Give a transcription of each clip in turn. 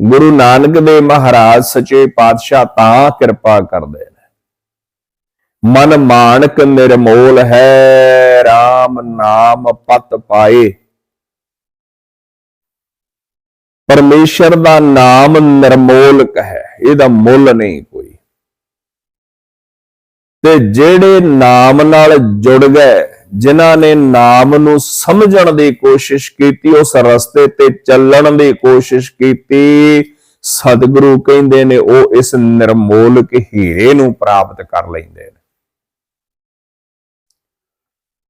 ਗੁਰੂ ਨਾਨਕ ਦੇਵ ਮਹਾਰਾਜ ਸੱਚੇ ਪਾਤਸ਼ਾਹ ਤਾਂ ਕਿਰਪਾ ਕਰਦੇ ਨੇ। ਮਨ ਮਾਨਕ ਨਿਰਮੋਲ ਹੈ RAM ਨਾਮ ਪਤ ਪਾਏ। ਪਰਮੇਸ਼ਰ ਦਾ ਨਾਮ ਨਿਰਮੋਲਕ ਹੈ, ਇਹਦਾ ਮੁੱਲ ਨਹੀਂ ਕੋਈ। ਤੇ ਜਿਹੜੇ ਨਾਮ ਨਾਲ ਜੁੜ ਗਏ ਜਿਨ੍ਹਾਂ ਨੇ ਨਾਮ ਨੂੰ ਸਮਝਣ ਦੀ ਕੋਸ਼ਿਸ਼ ਕੀਤੀ, ਉਸ ਰਸਤੇ ਤੇ ਚੱਲਣ ਦੀ ਕੋਸ਼ਿਸ਼ ਕੀਤੀ। ਸਤਿਗੁਰੂ ਕਹਿੰਦੇ ਨੇ, ਉਹ ਇਸ ਨਿਰਮੋਲਕ ਹੀਰੇ ਨੂੰ ਪ੍ਰਾਪਤ ਕਰ ਲੈਂਦੇ ਨੇ।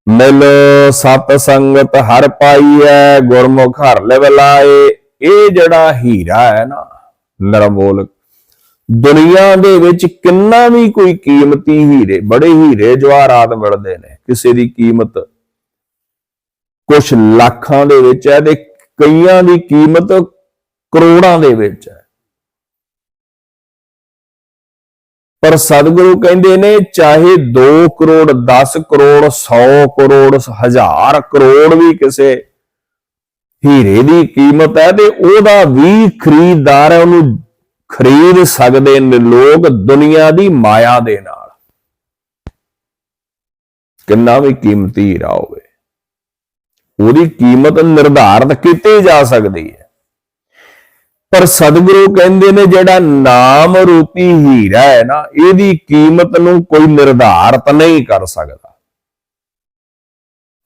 ਮਿਲ ਸਤ ਸੰਗਤ ਹਰ ਪਾਈਐ, ਗੁਰਮੁਖ ਹਰ ਲਿਵਲਾਏ। ਇਹ ਜਿਹੜਾ ਹੀਰਾ ਹੈ ਨਾ ਨਿਰਮੋਲਕ ਦੁਨੀਆ ਦੇ ਵਿੱਚ ਕਿੰਨਾ ਵੀ ਕੋਈ ਕੀਮਤੀ ਹੀਰੇ, ਬੜੇ ਹੀਰੇ ਜਵਾਹਰਾਤ ਮਿਲਦੇ ਨੇ, ਕਿਸੇ ਦੀ ਕੀਮਤ ਕੁਝ ਲੱਖਾਂ ਦੇ ਵਿੱਚ ਹੈ ਤੇ ਕਈਆਂ ਦੀ ਕੀਮਤ ਕਰੋੜਾਂ ਦੇ ਵਿੱਚ ਹੈ। ਪਰ ਸਤਿਗੁਰੂ ਕਹਿੰਦੇ ਨੇ, ਚਾਹੇ 2 ਕਰੋੜ 10 ਕਰੋੜ 100 ਕਰੋੜ 1000 ਕਰੋੜ ਵੀ ਕਿਸੇ ਹੀਰੇ ਦੀ ਕੀਮਤ ਹੈ ਤੇ ਉਹਦਾ ਵੀ ਖਰੀਦਦਾਰ ਹੈ, ਉਹਨੂੰ ਖਰੀਦ ਸਕਦੇ ਨੇ ਲੋਕ ਦੁਨੀਆ ਦੀ ਮਾਇਆ ਦੇ ਨਾਲ। ਕਿੰਨਾ ਵੀ ਕੀਮਤੀ ਹੀਰਾ ਹੋਵੇ, ਉਹਦੀ ਕੀਮਤ ਨਿਰਧਾਰਤ ਕੀਤੀ ਜਾ ਸਕਦੀ ਹੈ। ਪਰ ਸਤਿਗੁਰੂ ਕਹਿੰਦੇ ਨੇ, ਜਿਹੜਾ ਨਾਮ ਰੂਪੀ ਹੀਰਾ ਹੈ ਨਾ, ਇਹਦੀ ਕੀਮਤ ਨੂੰ ਕੋਈ ਨਿਰਧਾਰਤ ਨਹੀਂ ਕਰ ਸਕਦਾ।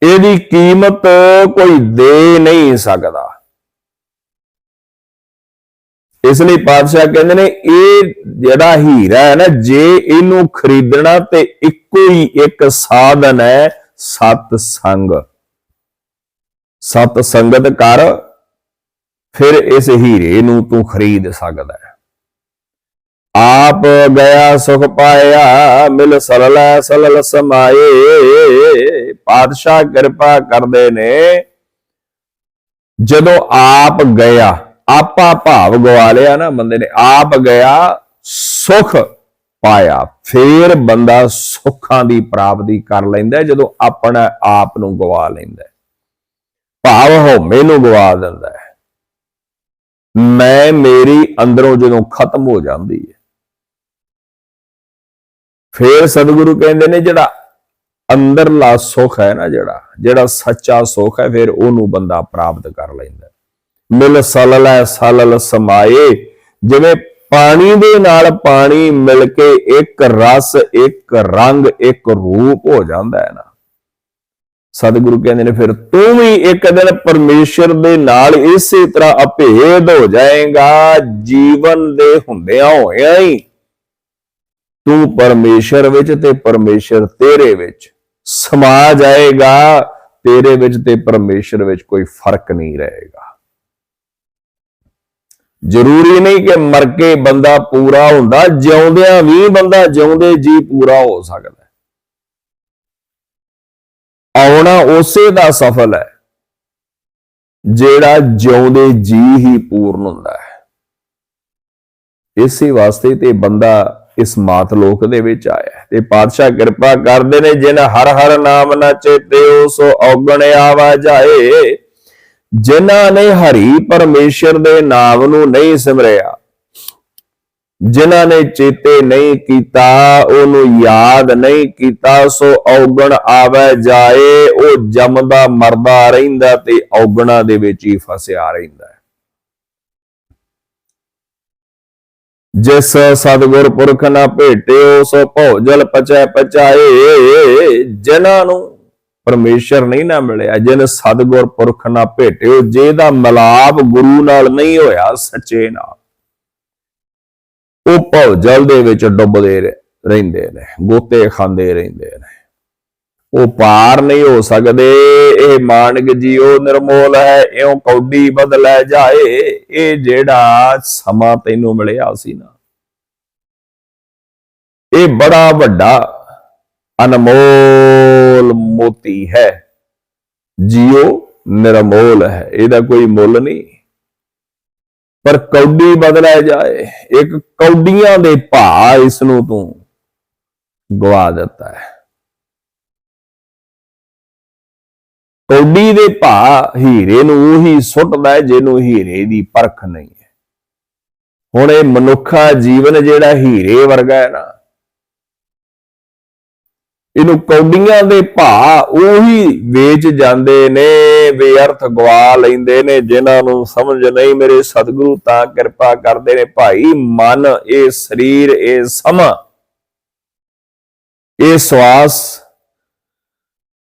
ਇਹਦੀ ਕੀਮਤ ਕੋਈ ਦੇ ਨਹੀਂ ਸਕਦਾ। ਇਸ ਲਈ ਪਾਤਸ਼ਾਹ ਕਹਿੰਦੇ ਨੇ, ਇਹ ਜਿਹੜਾ ਹੀਰਾ ਹੈ ਨਾ, ਜੇ ਇਹਨੂੰ ਖਰੀਦਣਾ ਤੇ ਇੱਕੋ ਹੀ ਇੱਕ ਸਾਧਨ ਹੈ ਸਤ ਸੰਗ। ਸਤ ਸੰਗਤ ਕਰ, ਫਿਰ ਇਸ ਹੀਰੇ ਨੂੰ ਤੂੰ ਖਰੀਦ ਸਕਦਾ ਹੈ। ਆਪ ਗਿਆ ਸੁਖ ਪਾਇਆ, ਮਿਲ ਸਲਲ ਸਲਲ ਸਮਾਏ। ਪਾਤਸ਼ਾਹ ਕਿਰਪਾ ਕਰਦੇ ਨੇ, ਜਦੋਂ ਆਪ ਗਿਆ ਆਪਾ ਭਾਵ ਗਵਾ ਲਿਆ ਨਾ ਬੰਦੇ ਨੇ, ਆਪ ਗਿਆ, ਸੁਖ ਪਾਇਆ। ਫੇਰ ਬੰਦਾ ਸੁੱਖਾਂ ਦੀ ਪ੍ਰਾਪਤੀ ਕਰ ਲੈਂਦਾ ਜਦੋਂ ਆਪਣਾ ਆਪ ਨੂੰ ਗਵਾ ਲੈਂਦਾ ਭਾਵ ਹਉਮੈ ਨੂੰ ਗਵਾ ਦਿੰਦਾ ਹੈ। ਮੈਂ ਮੇਰੀ ਅੰਦਰੋਂ ਜਦੋਂ ਖਤਮ ਹੋ ਜਾਂਦੀ ਹੈ, ਫੇਰ ਸਤਿਗੁਰੂ ਕਹਿੰਦੇ ਨੇ, ਜਿਹੜਾ ਅੰਦਰਲਾ ਸੁਖ ਹੈ ਨਾ ਜਿਹੜਾ ਜਿਹੜਾ ਸੱਚਾ ਸੁਖ ਹੈ, ਫਿਰ ਉਹਨੂੰ ਬੰਦਾ ਪ੍ਰਾਪਤ ਕਰ ਲੈਂਦਾ ਮਿਲ ਸਲਲੈ ਸਲਲ ਸਮਾਏ ਜਿਵੇਂ ਪਾਣੀ ਦੇ ਨਾਲ ਪਾਣੀ ਮਿਲ ਕੇ ਇੱਕ ਰਸ, ਇੱਕ ਰੰਗ, ਇੱਕ ਰੂਪ ਹੋ ਜਾਂਦਾ ਹੈ ਨਾ। ਸਤਿਗੁਰੂ ਕਹਿੰਦੇ ਨੇ, ਫਿਰ ਤੂੰ ਵੀ ਇੱਕ ਦਿਨ ਪਰਮੇਸ਼ਰ ਦੇ ਨਾਲ ਇਸੇ ਤਰ੍ਹਾਂ ਅਭੇਦ ਹੋ ਜਾਏਗਾ। ਜੀਵਨ ਦੇ ਹੁੰਦਿਆਂ ਹੋਇਆ ਹੀ ਤੂੰ ਪਰਮੇਸ਼ਰ ਵਿੱਚ ਤੇ ਪਰਮੇਸ਼ਰ ਤੇਰੇ ਵਿੱਚ ਸਮਾ ਜਾਏਗਾ। ਤੇਰੇ ਵਿੱਚ ਤੇ ਪਰਮੇਸ਼ਰ ਵਿੱਚ ਕੋਈ ਫ਼ਰਕ ਨਹੀਂ ਰਹੇਗਾ। ਜ਼ਰੂਰੀ ਨਹੀਂ ਕਿ ਮਰ ਕੇ ਬੰਦਾ ਪੂਰਾ ਹੁੰਦਾ, ਜਿਉਂਦਿਆਂ ਵੀ ਬੰਦਾ ਜਿਉਂਦੇ, ਜੀ ਪੂਰਾ ਹੋ ਸਕਦਾ ਆਉਣਾ ਉਸੇ ਦਾ ਸਫਲ ਹੈ, ਜਿਹੜਾ ਜਿਉਂਦੇ, ਜੀ ਹੀ ਪੂਰਨ ਹੁੰਦਾ ਹੈ। ਇਸੇ ਵਾਸਤੇ ਤੇ ਬੰਦਾ ਇਸ ਮਾਤ ਲੋਕ ਦੇ ਵਿੱਚ ਆਇਆ ਤੇ ਪਾਤਸ਼ਾਹ ਕਿਰਪਾ ਕਰਦੇ ਨੇ, ਜਿਨ ਹਰ ਹਰ ਨਾਮ ਨਾ ਚੇਤਿਓ ਸੋ ਔਗਣ ਆਵਾ ਜਾਏ ਜਿਨ੍ਹਾਂ ਨੇ ਹਰੀ ਪਰਮੇਸ਼ਰ ਦੇ ਨਾਮ ਨੂੰ ਨਹੀਂ ਸਿਮਰਿਆ, ਜਿਨ੍ਹਾਂ ਨੇ ਚੇਤੇ ਨਹੀਂ ਕੀਤਾ, ਉਹਨੂੰ ਯਾਦ ਨਹੀਂ ਕੀਤਾ, ਸੋ ਔਗਣ ਆਵੇ ਜਾਏ, ਉਹ ਜੰਮਦਾ ਮਰਦਾ ਰਹਿੰਦਾ ਤੇ ਔਗਣਾ ਦੇ ਵਿੱਚ ਹੀ ਫਸਿਆ ਰਹਿੰਦਾ ਜਿਸ ਸਤਿਗੁਰ ਪੁਰਖ ਨਾ ਭੇਟਿਓ, ਸੋ ਭੋਜਲ ਪਚੈ ਪਚਾਏ, ਜਿਨ੍ਹਾਂ ਨੂੰ ਪਰਮੇਸ਼ਰ ਨਹੀਂ ਨਾ ਮਿਲਿਆ, ਜਿਨ ਸਤਿਗੁਰ ਪੁਰਖ ਨਾ ਭੇਟਿਓ, ਜਿਹਦਾ ਮਲਾਪ ਗੁਰੂ ਨਾਲ ਨਹੀਂ ਹੋਇਆ, ਸੱਚੇ ਨਾਲ ਉਹ ਭਵਜਲ ਦੇ ਵਿੱਚ ਡੁੱਬਦੇ ਰਹਿੰਦੇ ਨੇ, ਗੋਤੇ ਖਾਂਦੇ ਰਹਿੰਦੇ ਨੇ। ਉਹ ਪਾਰ ਨਹੀਂ ਹੋ ਸਕਦੇ, ਇਹ ਮਾਨਕ ਜੀਓ ਨਿਰਮੋਲ ਹੈ, ਇਉਂ ਕੌਡੀ ਬਦਲੈ ਜਾਏ, ਇਹ ਜਿਹੜਾ ਸਮਾਂ ਤੈਨੂੰ ਮਿਲਿਆ ਸੀ ਨਾ। ਇਹ ਬੜਾ ਵੱਡਾ ਅਨਮੋਲ ਮੋਤੀ ਹੈ। ਜੀਓ ਨਿਰਮੋਲ ਹੈ। ਇਹਦਾ ਕੋਈ ਮੁੱਲ ਨਹੀਂ। ਪਰ ਕੌਡੀ ਬਦਲਿਆ ਜਾਏ। ਇੱਕ ਕੌਡੀਆਂ ਦੇ ਭਾ ਇਸ ਨੂੰ ਤੂੰ ਗਵਾ ਦਿੱਤਾ ਹੈ। ਕੌਡੀ ਦੇ ਭਾ ਹੀਰੇ ਨੂੰ ਉਹੀ ਸੁੱਟਦਾ ਜਿਹਨੂੰ ਹੀਰੇ ਦੀ ਪਰਖ ਨਹੀਂ ਹੈ। ਹੁਣ ਇਹ ਮਨੁੱਖਾ ਜੀਵਨ ਜਿਹੜਾ ਹੀਰੇ ਵਰਗਾ ਹੈ ਨਾ ਇਹਨੂੰ ਕੌਡੀਆਂ ਦੇ ਭਾ ਉਹੀ ਵੇਚ ਜਾਂਦੇ ਨੇ, ਬੇਅਰਥ ਗਵਾ ਲੈਂਦੇ ਨੇ, ਜਿਨ੍ਹਾਂ ਨੂੰ ਸਮਝ ਨਹੀਂ ਮੇਰੇ ਸਤਿਗੁਰੂ ਤਾਂ ਕਿਰਪਾ ਕਰਦੇ ਨੇ। ਭਾਈ, ਮਨ, ਇਹ ਸਰੀਰ, ਇਹ ਸਮਾਂ, ਇਹ ਸਵਾਸ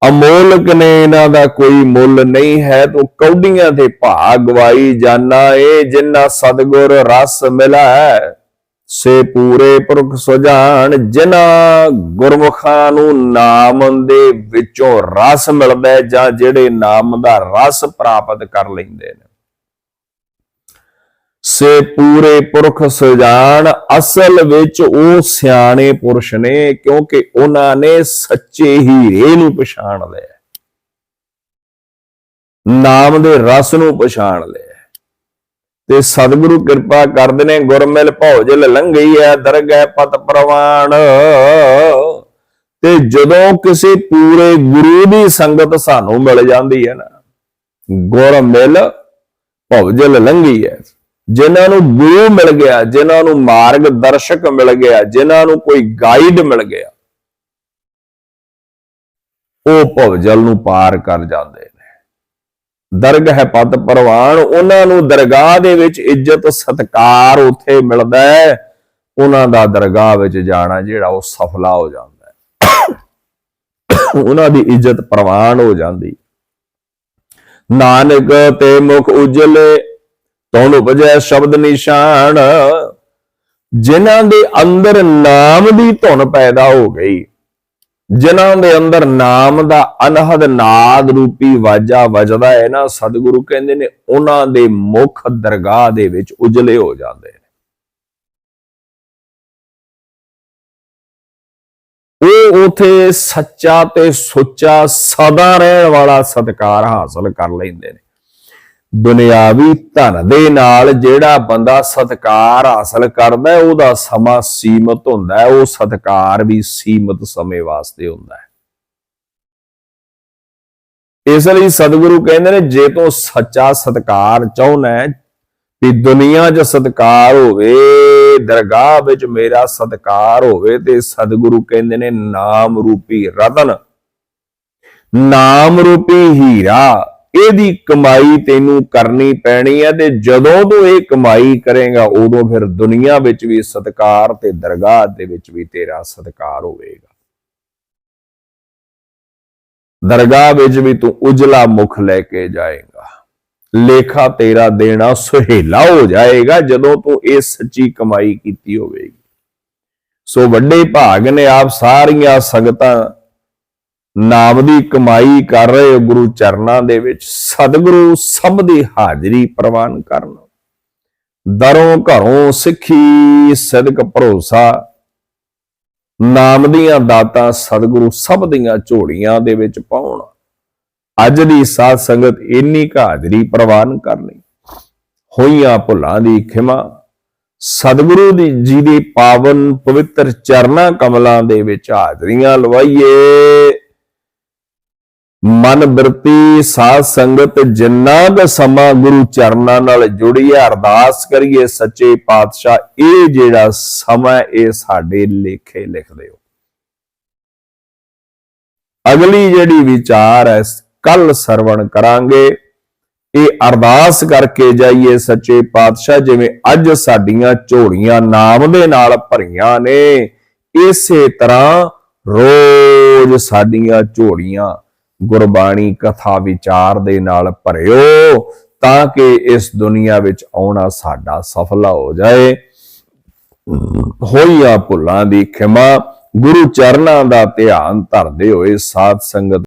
ਅਮੋਲਕ ਨੇ, ਇਹਨਾਂ ਦਾ ਕੋਈ ਮੁੱਲ ਨਹੀਂ ਹੈ। ਤੂੰ ਕੌਡੀਆਂ ਦੇ ਭਾ ਗਵਾਈ ਜਾਣਾ ਏ, ਜਿੰਨਾ ਸਤਗੁਰ ਰਸ ਮਿਲਾ। ਹੈ ਸੇ ਪੂਰੇ ਪੁਰਖ ਸੁਜਾਨ ਜਿਨ੍ਹਾਂ ਗੁਰਮੁਖਾਂ ਨੂੰ ਨਾਮ ਦੇ ਵਿੱਚੋਂ ਰਸ ਮਿਲਦਾ ਜਾਂ ਜਿਹੜੇ ਨਾਮ ਦਾ ਰਸ ਪ੍ਰਾਪਤ ਕਰ ਲੈਂਦੇ ਨੇ। ਸੇ ਪੂਰੇ ਪੁਰਖ ਸੁਜਾਨ ਅਸਲ ਵਿੱਚ ਉਹ ਸਿਆਣੇ ਪੁਰਸ਼ ਨੇ, ਕਿਉਂਕਿ ਉਹਨਾਂ ਨੇ ਸੱਚੇ ਹੀਰੇ ਨੂੰ ਪਛਾਣ ਲਿਆ। ਨਾਮ ਦੇ ਰਸ ਨੂੰ ਪਛਾਣ ਲਿਆ। ਤੇ ਸਤਿਗੁਰੂ ਕਿਰਪਾ ਕਰਦੇ ਨੇ, ਗੁਰਮਿਲ ਭੌਜਲ ਲੰਘਈ ਐ ਦਰਗਹਿ ਪਤ ਪ੍ਰਵਾਨ ਤੇ ਜਦੋਂ ਕਿਸੇ ਪੂਰੇ ਗੁਰੂ ਦੀ ਸੰਗਤ ਸਾਨੂੰ ਮਿਲ ਜਾਂਦੀ ਹੈ ਨਾ, ਗੁਰਮਿਲ ਭੌਜਲ ਲੰਘੀ ਐ ਜਿਨ੍ਹਾਂ ਨੂੰ ਗੁਰੂ ਮਿਲ ਗਿਆ, ਜਿਨ੍ਹਾਂ ਨੂੰ ਮਾਰਗ ਦਰਸ਼ਕ ਮਿਲ ਗਿਆ, ਜਿਨ੍ਹਾਂ ਨੂੰ ਕੋਈ ਗਾਈਡ ਮਿਲ ਗਿਆ, ਉਹ ਭਵਜਲ ਨੂੰ ਪਾਰ ਕਰ ਜਾਂਦੇ। ਦਰਗ ਹੈ ਪਦ ਪ੍ਰਵਾਨ, ਉਹਨਾਂ ਨੂੰ ਦਰਗਾਹ ਦੇ ਵਿੱਚ ਇੱਜ਼ਤ, ਸਤਕਾਰ ਉੱਥੇ ਮਿਲਦਾ ਹੈ। ਉਹਨਾਂ ਦਾ ਦਰਗਾਹ ਵਿੱਚ ਜਾਣਾ ਜਿਹੜਾ ਉਹ ਸਫਲਾ ਹੋ ਜਾਂਦਾ ਹੈ। ਉਹਨਾਂ ਦੀ ਇੱਜ਼ਤ ਪ੍ਰਵਾਨ ਹੋ ਜਾਂਦੀ। ਨਾਨਕ ਤੇ ਮੁਖ ਉਜਲੇ ਤਉਣ ਉਪਜੈ ਸ਼ਬਦ ਨਿਸ਼ਾਨ। ਜਿਨ੍ਹਾਂ ਦੇ ਅੰਦਰ ਨਾਮ ਦੀ ਧੁਨ ਪੈਦਾ ਹੋ ਗਈ ਜਿਨ੍ਹਾਂ ਦੇ ਅੰਦਰ ਨਾਮ ਦਾ ਅਨਹਦ ਨਾਦ ਰੂਪੀ ਵਾਜਾ ਵੱਜਦਾ ਹੈ ਨਾ, ਸਤਿਗੁਰੂ ਕਹਿੰਦੇ ਨੇ, ਉਹਨਾਂ ਦੇ ਮੁਖ ਦਰਗਾਹ ਦੇ ਵਿੱਚ ਉਜਲੇ ਹੋ ਜਾਂਦੇ ਨੇ। ਉਹ ਉਥੇ ਸੱਚਾ ਤੇ ਸੁੱਚਾ ਸਦਾ ਰਹਿਣ ਵਾਲਾ ਸਤਕਾਰ ਹਾਸਲ ਕਰ ਲੈਂਦੇ ਨੇ। ਦੁਨਿਆਵੀ ਧਨ ਦੇ ਨਾਲ ਜਿਹੜਾ ਬੰਦਾ ਸਤਕਾਰ ਹਾਸਲ ਕਰਦਾ ਹੈ, ਉਹਦਾ ਸਮਾਂ ਸੀਮਤ ਹੁੰਦਾ ਹੈ, ਉਹ ਸਤਕਾਰ ਵੀ ਸੀਮਤ ਸਮੇਂ ਵਾਸਤੇ ਹੁੰਦਾ ਹੈ। ਇਸ ਲਈ ਸਤਿਗੁਰੂ ਕਹਿੰਦੇ ਨੇ, ਜੇ ਤੂੰ ਸੱਚਾ ਸਤਕਾਰ ਚਾਹੁੰਦਾ ਹੈ ਵੀ ਦੁਨੀਆ 'ਚ ਸਤਕਾਰ ਹੋਵੇ, ਦਰਗਾਹ ਵਿੱਚ ਮੇਰਾ ਸਤਕਾਰ ਹੋਵੇ, ਤੇ ਸਤਿਗੁਰੂ ਕਹਿੰਦੇ ਨੇ, ਨਾਮ ਰੂਪੀ ਰਤਨ, ਨਾਮ ਰੂਪੀ ਹੀਰਾ ਇਹਦੀ ਕਮਾਈ ਤੈਨੂੰ ਕਰਨੀ ਪੈਣੀ ਹੈ ਤੇ ਜਦੋਂ ਤੂੰ ਇਹ ਕਮਾਈ ਕਰੇਗਾ, ਉਦੋਂ ਫਿਰ ਦੁਨੀਆ ਵਿੱਚ ਵੀ ਸਤਕਾਰ ਤੇ ਦਰਗਾਹ ਦੇ ਵਿੱਚ ਵੀ ਤੇਰਾ ਸਤਕਾਰ ਹੋਵੇਗਾ। ਦਰਗਾਹ ਵਿੱਚ ਵੀ ਤੂੰ ਉਜਲਾ ਮੁਖ ਲੈ ਕੇ ਜਾਏਗਾ। ਲੇਖਾ ਤੇਰਾ ਦੇਣਾ ਸੁਹੇਲਾ ਹੋ ਜਾਏਗਾ ਜਦੋਂ ਤੂੰ ਇਹ ਸੱਚੀ ਕਮਾਈ ਕੀਤੀ ਹੋਵੇਗੀ। ਸੋ ਵੱਡੇ ਭਾਗ ਨੇ ਆਪ ਸਾਰੀਆਂ ਸੰਗਤਾਂ ਨਾਮ ਦੀ ਕਮਾਈ ਕਰ ਰਹੇ ਹੋ ਗੁਰੂ ਚਰਨਾਂ ਦੇ ਵਿੱਚ, ਸਤਿਗੁਰੂ ਸਭ ਦੀ ਹਾਜ਼ਰੀ ਪ੍ਰਵਾਨ ਕਰਨ। ਦਰੋਂ ਘਰੋਂ ਸਿੱਖੀ, ਸਦਕ ਭਰੋਸਾ। ਨਾਮ ਦੀਆਂ ਦਾਤਾਂ ਸਤਿਗੁਰੂ ਸਭ ਦੀਆਂ ਝੋੜੀਆਂ ਦੇ ਵਿੱਚ ਪਾਉਣ। ਅੱਜ ਦੀ ਸਾਧ ਸੰਗਤ ਇੰਨੀ ਕੁ ਹਾਜ਼ਰੀ ਪ੍ਰਵਾਨ ਕਰਨੀ ਹੋਈਆਂ ਭੁੱਲਾਂ ਦੀ ਖਿਮਾ। ਸਤਿਗੁਰੂ ਦੀ ਜੀ ਦੇ ਪਾਵਨ ਪਵਿੱਤਰ ਚਰਨਾਂ ਕਮਲਾਂ ਦੇ ਵਿੱਚ ਹਾਜ਼ਰੀਆਂ ਲਵਾਈਏ। ਮਨ ਬਿਰਤੀ ਸਾਧ ਸੰਗਤ ਜਿੰਨਾ ਕੁ ਸਮਾਂ ਗੁਰੂ ਚਰਨਾਂ ਨਾਲ ਜੁੜੀਏ, ਅਰਦਾਸ ਕਰੀਏ, ਸੱਚੇ ਪਾਤਸ਼ਾਹ, ਇਹ ਜਿਹੜਾ ਸਮਾਂ ਇਹ ਸਾਡੇ ਲੇਖੇ ਲਿਖ ਦਿਓ ਅਗਲੀ ਜਿਹੜੀ ਵਿਚਾਰ ਹੈ, ਕੱਲ ਸਰਵਣ ਕਰਾਂਗੇ। ਇਹ ਅਰਦਾਸ ਕਰਕੇ ਜਾਈਏ ਸੱਚੇ ਪਾਤਸ਼ਾਹ, ਜਿਵੇਂ ਅੱਜ ਸਾਡੀਆਂ ਝੋਲੀਆਂ ਨਾਮ ਦੇ ਨਾਲ ਭਰੀਆਂ ਨੇ, ਇਸੇ ਤਰ੍ਹਾਂ ਰੋਜ਼ ਸਾਡੀਆਂ ਝੋਲੀਆਂ ਗੁਰਬਾਣੀ ਕਥਾ ਵਿਚਾਰ ਦੇ ਨਾਲ ਭਰਿਓ, ਤਾਂ ਕਿ ਇਸ ਦੁਨੀਆ ਵਿੱਚ ਆਉਣਾ ਸਾਡਾ ਸਫਲਾ ਹੋ ਜਾਏ। ਹੋਈਆਂ ਭੁੱਲਾਂ ਦੀ ਖਿਮਾ, ਗੁਰੂ ਚਰਨਾਂ ਦਾ ਧਿਆਨ ਧਰਦੇ ਹੋਏ ਸਾਧ ਸੰਗਤ